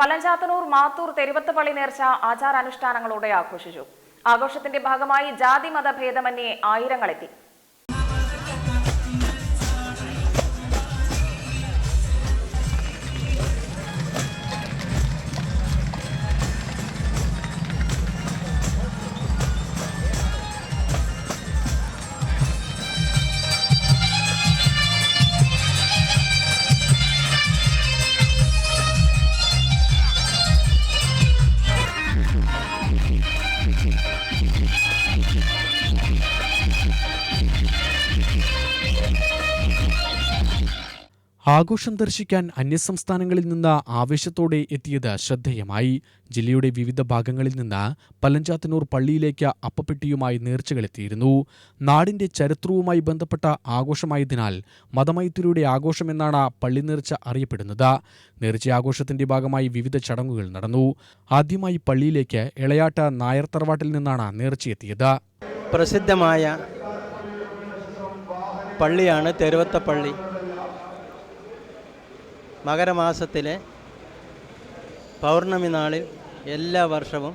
പലഞ്ചാത്തനൂർ മാത്തൂർ തെരുവത്ത് പള്ളി നേർച്ച ആചാരാനുഷ്ഠാനങ്ങളോടെ ആഘോഷിച്ചു. ആഘോഷത്തിന്റെ ഭാഗമായി ജാതി മത ഭേദമന്യേ ആയിരങ്ങളെത്തി. ആഘോഷം ദർശിക്കാൻ അന്യസംസ്ഥാനങ്ങളിൽ നിന്ന് ആവേശത്തോടെ എത്തിയത് ശ്രദ്ധേയമായി. ജില്ലയുടെ വിവിധ ഭാഗങ്ങളിൽ നിന്ന് പലഞ്ചാത്തനൂർ പള്ളിയിലേക്ക് അപ്പപ്പെട്ടിയുമായി നേർച്ചകളെത്തിയിരുന്നു. നാടിന്റെ ചരിത്രവുമായി ബന്ധപ്പെട്ട ആഘോഷമായതിനാൽ മതമൈത്രിയുടെ ആഘോഷമെന്നാണ് പള്ളി നേർച്ച അറിയപ്പെടുന്നത്. നേർച്ചയാഘോഷത്തിന്റെ ഭാഗമായി വിവിധ ചടങ്ങുകൾ നടന്നു. ആദ്യമായി പള്ളിയിലേക്ക് ഇളയാട്ട നായർ തറവാട്ടിൽ നിന്നാണ് നേർച്ചയെത്തിയത്. പ്രസിദ്ധമായ പള്ളിയാണ് തെരുവത്തപ്പള്ളി. മകരമാസത്തിലെ പൗർണമി നാളിൽ എല്ലാ വർഷവും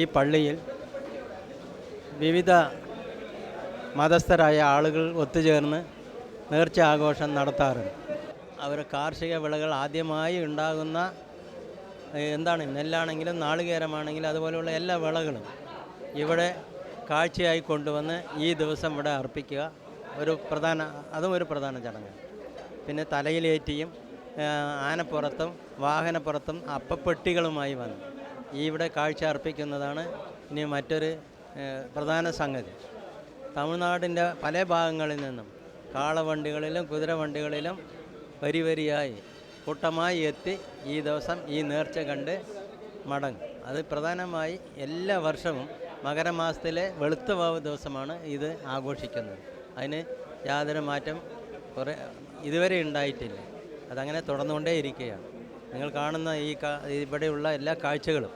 ഈ പള്ളിയിൽ വിവിധ മതസ്ഥരായ ആളുകൾ ഒത്തുചേർന്ന് നേർച്ച ആഘോഷം നടത്താറുണ്ട്. അവർ കാർഷിക വിളകൾ ആദ്യമായി ഉണ്ടാകുന്ന എന്താണ് നെല്ലാണെങ്കിലും നാളികേരമാണെങ്കിലും അതുപോലെയുള്ള എല്ലാ വിളകളും ഇവിടെ കാഴ്ചയായി കൊണ്ടുവന്ന് ഈ ദിവസം ഇവിടെ അർപ്പിക്കുക ഒരു പ്രധാന അതും ഒരു പ്രധാന ചടങ്ങാണ്. പിന്നെ തലയിലേറ്റിയും ആനപ്പുറത്തും വാഹനപ്പുറത്തും അപ്പപ്പെട്ടികളുമായി വന്നു. ഇവിടെ കാഴ്ച അർപ്പിക്കുന്നതാണ് ഇനി മറ്റൊരു പ്രധാന സംഗതി. തമിഴ്നാടിന്റെ പല ഭാഗങ്ങളിൽ നിന്നും കാളവണ്ടികളിലും കുതിരവണ്ടികളിലും വരി വരിയായി കൂട്ടമായി എത്തി ഈ ദിവസം ഈ നേർച്ച കണ്ട് മടങ്ങും. അത് പ്രധാനമായി എല്ലാ വർഷവും മകരമാസത്തിലെ വെളുത്ത വാവ് ദിവസമാണ് ഇത് ആഘോഷിക്കുന്നത്. അതിന് യാതൊരു മാറ്റം കുറേ ഇതുവരെ ഉണ്ടായിട്ടില്ല. അതങ്ങനെ തുടർന്നുകൊണ്ടേ ഇരിക്കുകയാണ് നിങ്ങൾ കാണുന്ന ഈ ഇവിടെയുള്ള എല്ലാ കാഴ്ചകളും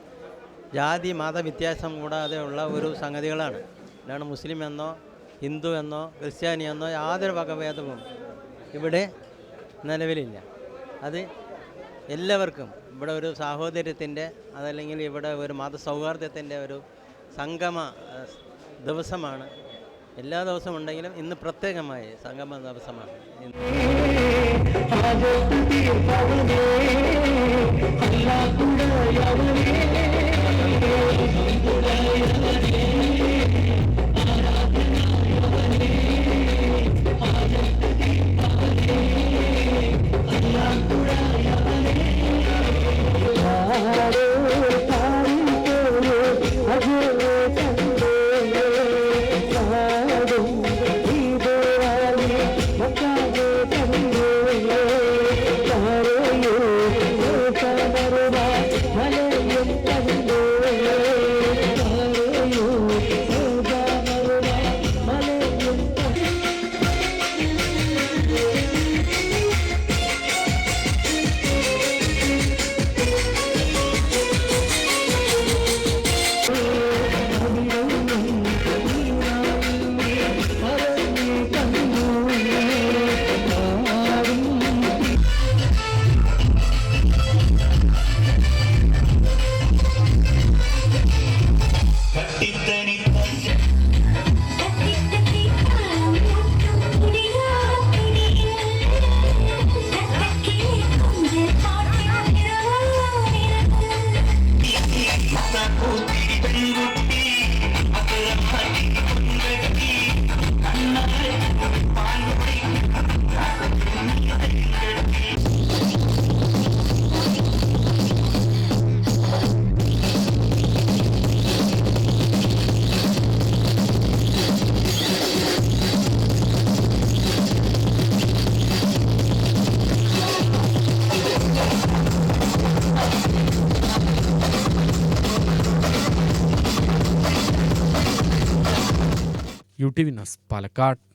ജാതി മത വ്യത്യാസം കൂടാതെ ഉള്ള ഒരു സംഗതികളാണ്. അല്ലാണ്ട് മുസ്ലിം എന്നോ ഹിന്ദു എന്നോ ക്രിസ്ത്യാനി എന്നോ യാതൊരു വകഭേദവും ഇവിടെ നിലവിലില്ല. അത് എല്ലാവർക്കും ഇവിടെ ഒരു സാഹോദര്യത്തിന്റെ അതല്ലെങ്കിൽ ഇവിടെ ഒരു മതസൗഹാർദ്ദത്തിന്റെ ഒരു സംഗമ ദിവസമാണ് എല്ലാ ദിവസവും ഉണ്ടെങ്കിലും ഇന്ന് പ്രത്യേകമായി സംഗമ ദിവസമാണ്. ഇന്ന് യു ടി വി പാലക്കാട്.